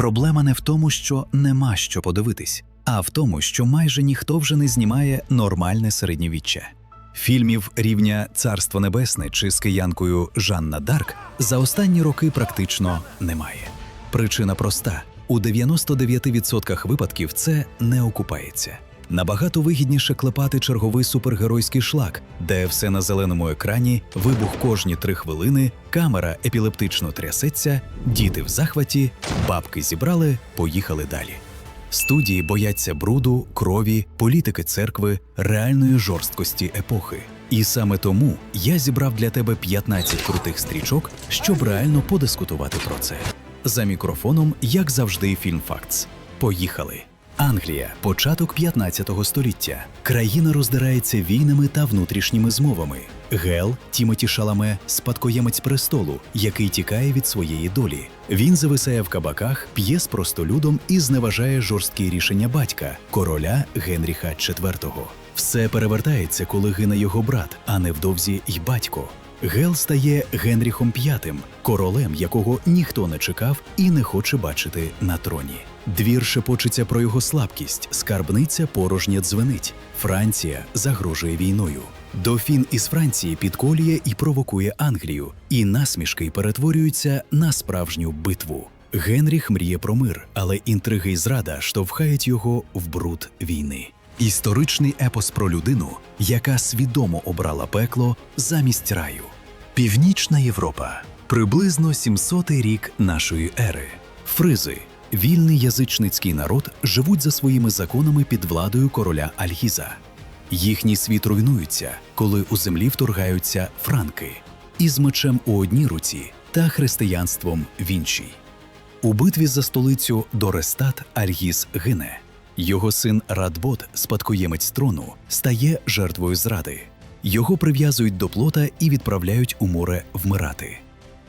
Проблема не в тому, що нема що подивитись, а в тому, що майже ніхто вже не знімає нормальне середньовіччя. Фільмів рівня Царство Небесне чи з киянкою Жанна Дарк за останні роки практично немає. Причина проста: у 99% випадків це не окупається. Набагато вигідніше клепати черговий супергеройський шлак, де все на зеленому екрані, вибух кожні три хвилини, камера епілептично трясеться, діти в захваті, бабки зібрали, поїхали далі. Студії бояться бруду, крові, політики церкви, реальної жорсткості епохи. І саме тому я зібрав для тебе 15 крутих стрічок, щоб реально подискутувати про це. За мікрофоном, як завжди, фільмфактс. Поїхали. Англія, початок 15 століття. Країна роздирається війнами та внутрішніми змовами. Гел Тімоті Шаламе спадкоємець престолу, який тікає від своєї долі. Він зависає в кабаках, п'є з простолюдом і зневажає жорсткі рішення батька, короля Генріха IV. Все перевертається, коли гине його брат, а невдовзі й батько. Гел стає Генріхом V, королем, якого ніхто не чекав і не хоче бачити на троні. Двір шепочеться про його слабкість, скарбниця порожня дзвенить. Франція загрожує війною. Дофін із Франції підколює і провокує Англію, і насмішки перетворюються на справжню битву. Генріх мріє про мир, але інтриги й зрада штовхають його в бруд війни. Історичний епос про людину, яка свідомо обрала пекло замість раю. Північна Європа приблизно 700 рік нашої ери. Фризи, вільний язичницький народ, живуть за своїми законами під владою короля Альгіза. Їхній світ руйнується, коли у землі вторгаються франки із мечем у одній руці та християнством в іншій. У битві за столицю Дорестат Альгіз гине. Його син Радбот, спадкоємець трону, стає жертвою зради. Його прив'язують до плота і відправляють у море вмирати.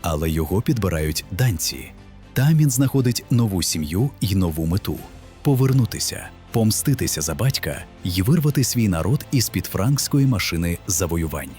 Але його підбирають данці. Там він знаходить нову сім'ю і нову мету повернутися, помститися за батька і вирвати свій народ із під франкської машини завоювань.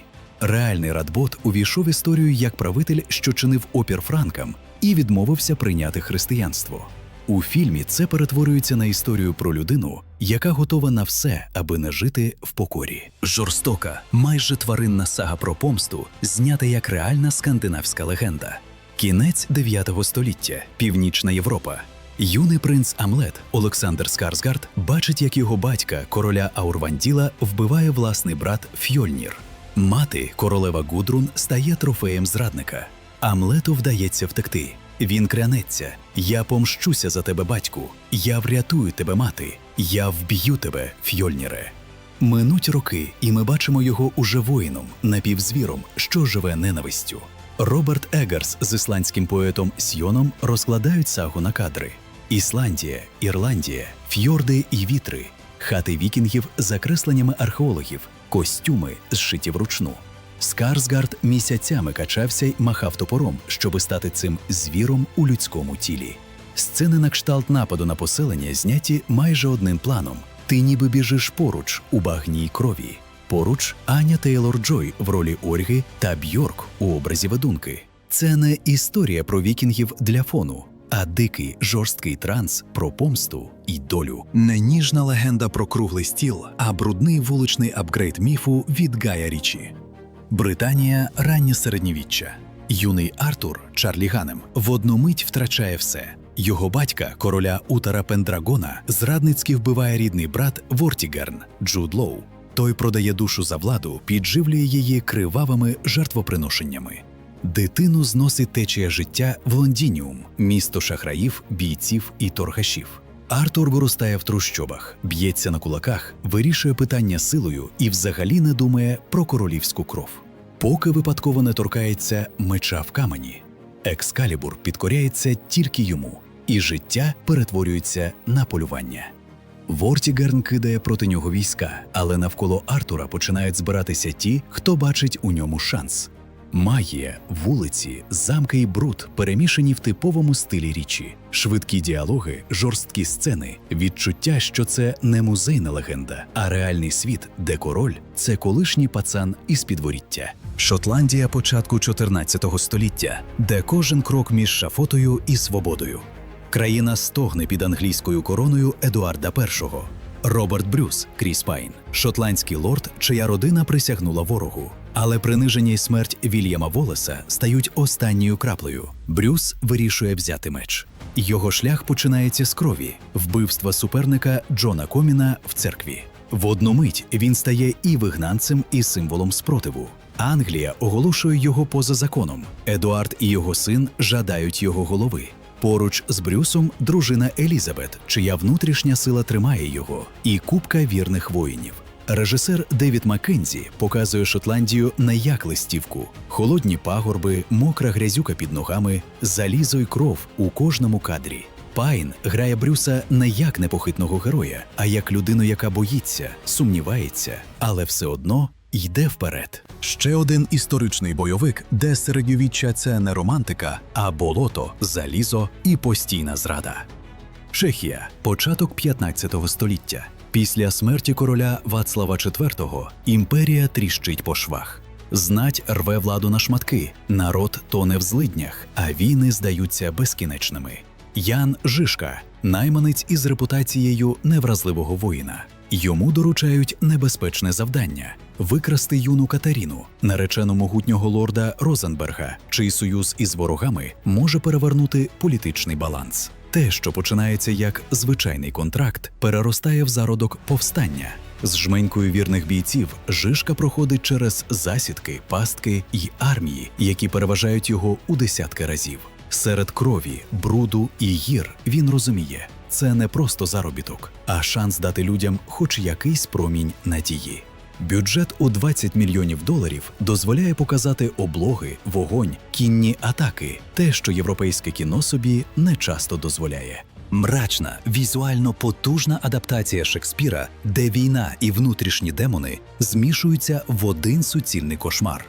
Реальний Радбот увійшов в історію як правитель, що чинив опір франкам і відмовився прийняти християнство. У фільмі це перетворюється на історію про людину, яка готова на все, аби не жити в покорі. Жорстока, майже тваринна сага про помсту, знята як реальна скандинавська легенда. Кінець 9 століття, Північна Європа. Юний принц Амлет Олександр Скарсгард бачить, як його батька, короля Аурванділа, вбиває власний брат Фьольнір. Мати, королева Гудрун, стає трофеєм зрадника. Амлету вдається втекти. Він крянеться: Я помщуся за тебе, батьку, я врятую тебе, мати, я вб'ю тебе, Фьольніре. Минуть роки, і ми бачимо його уже воїном, напівзвіром, що живе ненавистю. Роберт Егерс з ісландським поетом Сьоном розкладають сагу на кадри: Ісландія, Ірландія, фьорди і вітри, хати вікінгів з закресленнями археологів, костюми зшиті вручну. Скарсгард місяцями качався й махав топором, щоби стати цим звіром у людському тілі. Сцени на кшталт нападу на поселення зняті майже одним планом. Ти ніби біжиш поруч у багній крові. Поруч Аня Тейлор Джой в ролі Ольги та Бьорк у образі ведунки. Це не історія про вікінгів для фону, а дикий жорсткий транс про помсту і долю. Не ніжна легенда про круглий стіл, а брудний вуличний апгрейд міфу від Гая Річі. Британія раннє середньовіччя. Юний Артур Чарлі Ганем в одну мить втрачає все. Його батька, короля Утара Пендрагона, зрадницьки вбиває рідний брат Вортігерн Джуд Лоу. Той продає душу за владу, підживлює її кривавими жертвоприношеннями. Дитину зносить течія життя в Лондініум, місто шахраїв, бійців і торгашів. Артур виростає в трущобах, б'ється на кулаках, вирішує питання силою і взагалі не думає про королівську кров. Поки випадково не торкається меча в камені. Екскалібур підкоряється тільки йому, і життя перетворюється на полювання. Вортігерн кидає проти нього війська, але навколо Артура починають збиратися ті, хто бачить у ньому шанс. Магія, вулиці, замки і бруд перемішані в типовому стилі річі, швидкі діалоги, жорсткі сцени, відчуття, що це не музейна легенда, а реальний світ, де король це колишній пацан із підворіття. Шотландія початку 14 століття, де кожен крок між шафотою і свободою. Країна стогне під англійською короною Едуарда І. Роберт Брюс, Кріс Пайн, шотландський лорд, чия родина присягнула ворогу. Але приниження й смерть Вільяма Волеса стають останньою краплею. Брюс вирішує взяти меч. Його шлях починається з крові, вбивства суперника Джона Коміна в церкві. В одну мить він стає і вигнанцем, і символом спротиву. Англія оголошує його поза законом. Едуард і його син жадають його голови. Поруч з Брюсом дружина Елізабет, чия внутрішня сила тримає його, і купка вірних воїнів. Режисер Девід Маккензі показує Шотландію не як листівку: холодні пагорби, мокра грязюка під ногами, залізо й кров у кожному кадрі. Пайн грає Брюса не як непохитного героя, а як людину, яка боїться, сумнівається, але все одно йде вперед. Ще один історичний бойовик, де середньовіччя це не романтика, а болото, залізо і постійна зрада. Чехія, початок 15 століття. Після смерті короля Вацлава IV імперія тріщить по швах. Знать рве владу на шматки, народ тоне в злиднях, а війни здаються безкінечними. Ян Жишка, найманець із репутацією невразливого воїна. Йому доручають небезпечне завдання викрасти юну Катеріну, наречену могутнього лорда Розенберга, чий союз із ворогами може перевернути політичний баланс. Те, що починається як звичайний контракт, переростає в зародок повстання. З жменькою вірних бійців Жишка проходить через засідки, пастки і армії, які переважають його у десятки разів. Серед крові, бруду і гір він розуміє, це не просто заробіток, а шанс дати людям хоч якийсь промінь надії. Бюджет у 20 мільйонів доларів дозволяє показати облоги, вогонь, кінні атаки, те, що європейське кіно собі не часто дозволяє. Мрачна, візуально потужна адаптація Шекспіра, де війна і внутрішні демони змішуються в один суцільний кошмар.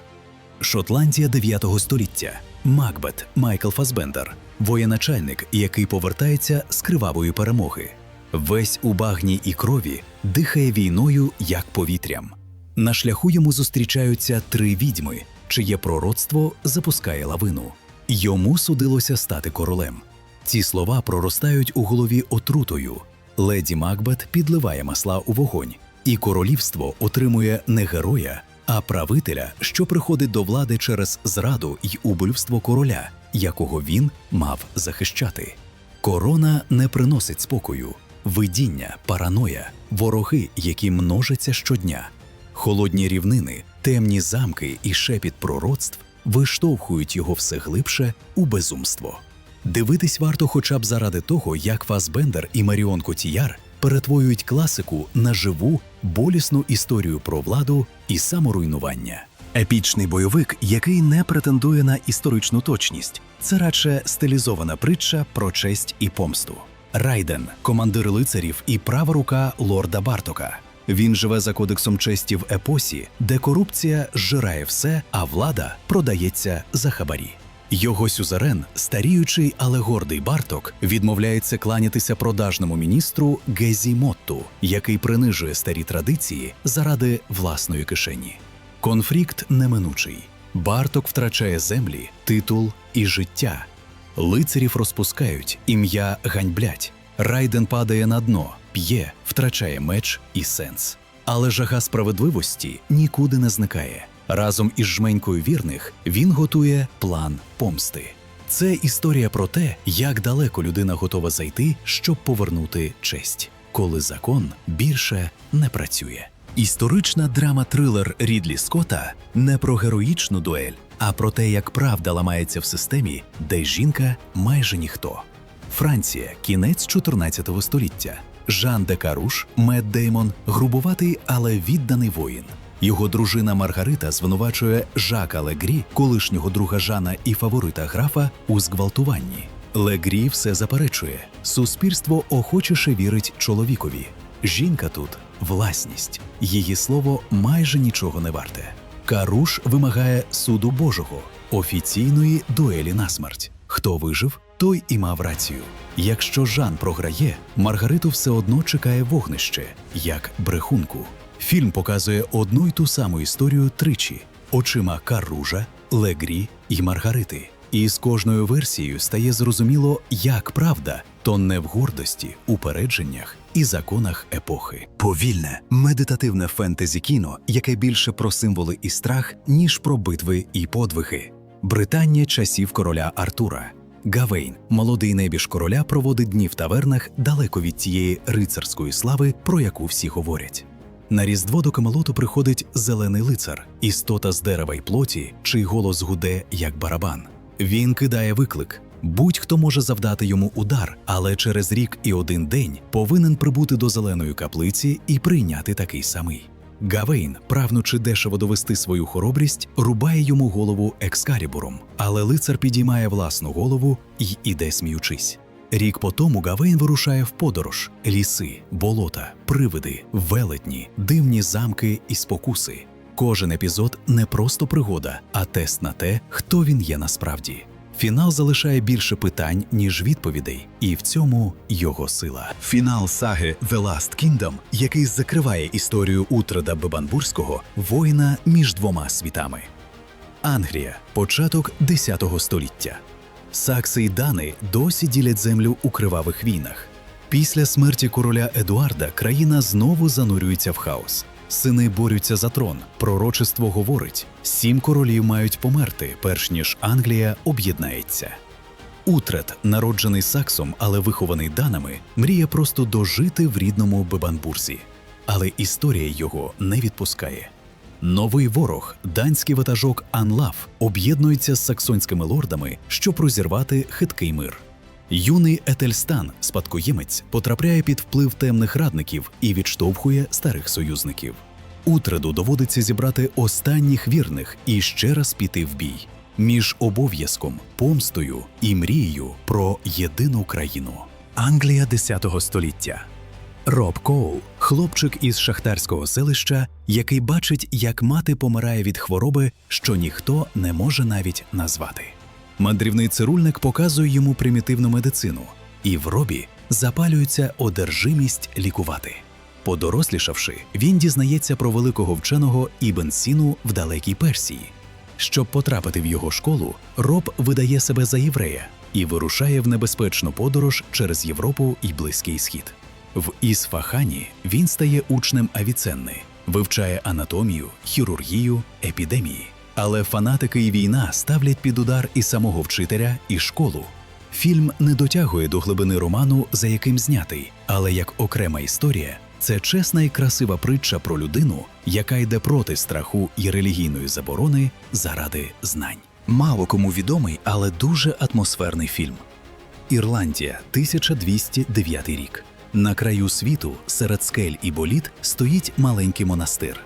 Шотландія 9 століття. Макбет Майкл Фасбендер, воєначальник, який повертається з кривавої перемоги. Весь у багні і крові дихає війною як повітрям. На шляху йому зустрічаються три відьми, чиє пророцтво запускає лавину. Йому судилося стати королем. Ці слова проростають у голові отрутою. Леді Макбет підливає масла у вогонь, і королівство отримує не героя, а правителя, що приходить до влади через зраду й убивство короля, якого він мав захищати. Корона не приносить спокою, видіння, параноя, вороги, які множаться щодня. Холодні рівнини, темні замки і шепіт пророцтв виштовхують його все глибше у безумство. Дивитись варто хоча б заради того, як Фасбендер і Маріон Котіяр перетворюють класику на живу, болісну історію про владу і саморуйнування. Епічний бойовик, який не претендує на історичну точність, це радше стилізована притча про честь і помсту. Райден, командир лицарів і права рука лорда Бартока. Він живе за кодексом честі в епосі, де корупція зжирає все, а влада продається за хабарі. Його сюзерен, старіючий, але гордий Барток, відмовляється кланятися продажному міністру Гезі Мотту, який принижує старі традиції заради власної кишені. Конфлікт неминучий. Барток втрачає землі, титул і життя. Лицарів розпускають, ім'я ганьблять. Райден падає на дно, п'є, втрачає меч і сенс. Але жага справедливості нікуди не зникає. Разом із жменькою вірних він готує план помсти. Це історія про те, як далеко людина готова зайти, щоб повернути честь, коли закон більше не працює. Історична драма трилер Рідлі Скотта не про героїчну дуель, а про те, як правда ламається в системі, де жінка майже ніхто. Франція, кінець 14 століття. Жан де Каруш, Мед Деймон, грубуватий, але відданий воїн. Його дружина Маргарита звинувачує Жака Легрі, колишнього друга Жана і фаворита графа, у зґвалтуванні. Легрі все заперечує. Суспільство охочіше вірить чоловікові. Жінка тут власність. Її слово майже нічого не варте. Каруш вимагає суду Божого, офіційної дуелі на смерть. Хто вижив, той і мав рацію. Якщо Жан програє, Маргариту все одно чекає вогнище, як брехунку. Фільм показує одну й ту саму історію тричі очима Каружа, Легрі і Маргарити. І з кожною версією стає зрозуміло, як правда, то не в гордості, упередженнях і законах епохи. Повільне, медитативне фентезі кіно, яке більше про символи і страх, ніж про битви і подвиги. Британія часів короля Артура. Гавейн, молодий небіж короля, проводить дні в тавернах далеко від тієї рицарської слави, про яку всі говорять. На різдво до Камелоту приходить зелений лицар, істота з дерева й плоті, чий голос гуде як барабан. Він кидає виклик. Будь-хто може завдати йому удар, але через рік і один день повинен прибути до зеленої каплиці і прийняти такий самий. Гавейн, прагнучи дешево довести свою хоробрість, рубає йому голову екскалібуром, але лицар підіймає власну голову і іде сміючись. Рік по тому Гавейн вирушає в подорож: ліси, болота, привиди, велетні, дивні замки і спокуси. Кожен епізод не просто пригода, а тест на те, хто він є насправді. Фінал залишає більше питань, ніж відповідей, і в цьому його сила. Фінал саги The Last Kingdom, який закриває історію Утреда Бебанбурського, воїна між двома світами. Англія, початок 10 століття. Сакси й Дани досі ділять землю у кривавих війнах. Після смерті короля Едуарда країна знову занурюється в хаос. Сини борються за трон. Пророчество говорить: сім королів мають померти, перш ніж Англія об'єднається. Утрет, народжений Саксом, але вихований данами, мріє просто дожити в рідному Бебанбурзі. Але історія його не відпускає. Новий ворог, данський ватажок Анлав, об'єднується з саксонськими лордами, щоб розірвати хиткий мир. Юний Етельстан, спадкоємець, потрапляє під вплив темних радників і відштовхує старих союзників. Утреду доводиться зібрати останніх вірних і ще раз піти в бій між обов'язком, помстою і мрією про єдину країну. Англія 10 століття. Роб Коул, хлопчик із шахтарського селища, який бачить, як мати помирає від хвороби, що ніхто не може навіть назвати. Мандрівний цирульник показує йому примітивну медицину, і в робі запалюється одержимість лікувати. Подорослішавши, він дізнається про великого вченого Ібн Сіну в далекій Персії. Щоб потрапити в його школу, Роб видає себе за єврея і вирушає в небезпечну подорож через Європу і Близький Схід. В Ісфахані він стає учнем Авіценни, вивчає анатомію, хірургію, епідемії. Але фанатики і війна ставлять під удар і самого вчителя, і школу. Фільм не дотягує до глибини роману, за яким знятий, але як окрема історія, це чесна і красива притча про людину, яка йде проти страху і релігійної заборони заради знань. Мало кому відомий, але дуже атмосферний фільм. Ірландія, 1209 рік. На краю світу, серед скель і боліт, стоїть маленький монастир.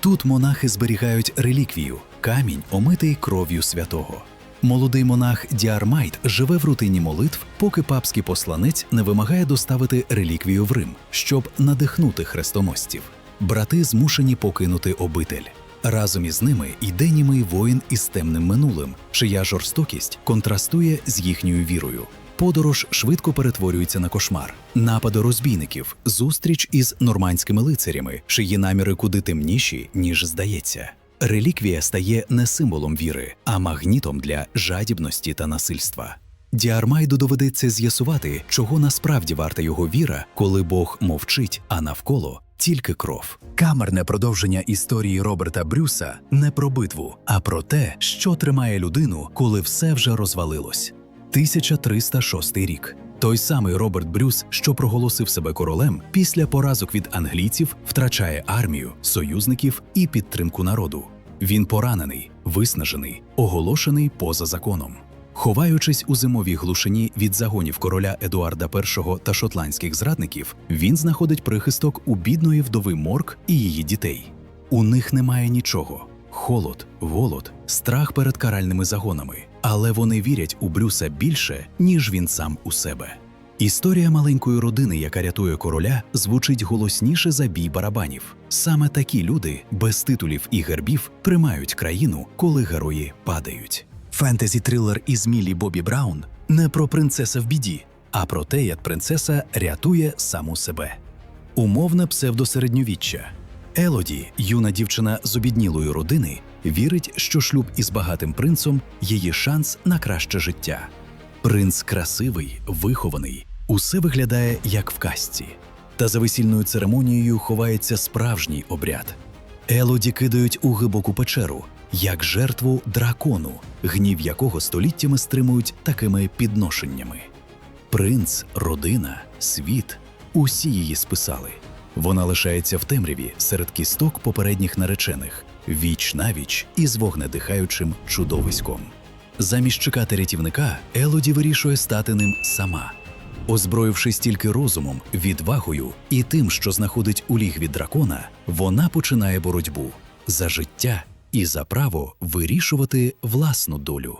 Тут монахи зберігають реліквію камінь, омитий кров'ю святого. Молодий монах Діармайт живе в рутині молитв, поки папський посланець не вимагає доставити реліквію в Рим, щоб надихнути хрестоносців. Брати змушені покинути обитель. Разом із ними йде німий воїн із темним минулим, чия жорстокість контрастує з їхньою вірою. Подорож швидко перетворюється на кошмар, напади розбійників, зустріч із нормандськими лицарями, чиї наміри куди темніші, ніж здається. Реліквія стає не символом віри, а магнітом для жадібності та насильства. Діармайду доведеться з'ясувати, чого насправді варта його віра, коли Бог мовчить, а навколо тільки кров. Камерне продовження історії Роберта Брюса не про битву, а про те, що тримає людину, коли все вже розвалилось. 1306 рік. Той самий Роберт Брюс, що проголосив себе королем, після поразок від англійців втрачає армію, союзників і підтримку народу. Він поранений, виснажений, оголошений поза законом. Ховаючись у зимовій глушині від загонів короля Едуарда І та шотландських зрадників, він знаходить прихисток у бідної вдови Морк і її дітей. У них немає нічого: холод, голод, страх перед каральними загонами. Але вони вірять у Брюса більше, ніж він сам у себе. Історія маленької родини, яка рятує короля, звучить голосніше за бій барабанів. Саме такі люди без титулів і гербів тримають країну, коли герої падають. Фентезі трилер із Мілі Бобі Браун не про принцеса в біді, а про те, як принцеса рятує саму себе. Умовне псевдосередньовіччя. Елоді, юна дівчина з обіднілої родини, Вірить, що шлюб із багатим принцом її шанс на краще життя. Принц красивий, вихований, усе виглядає як в казці. Та за весільною церемонією ховається справжній обряд. Елоді кидають у глибоку печеру, як жертву дракону, гнів якого століттями стримують такими підношеннями. Принц, родина, світ усі її списали. Вона лишається в темряві серед кісток попередніх наречених, віч навіч із вогнедихаючим чудовиськом. Замість чекати рятівника, Елоді вирішує стати ним сама. Озброївшись тільки розумом, відвагою і тим, що знаходить у ліг від дракона, вона починає боротьбу за життя і за право вирішувати власну долю.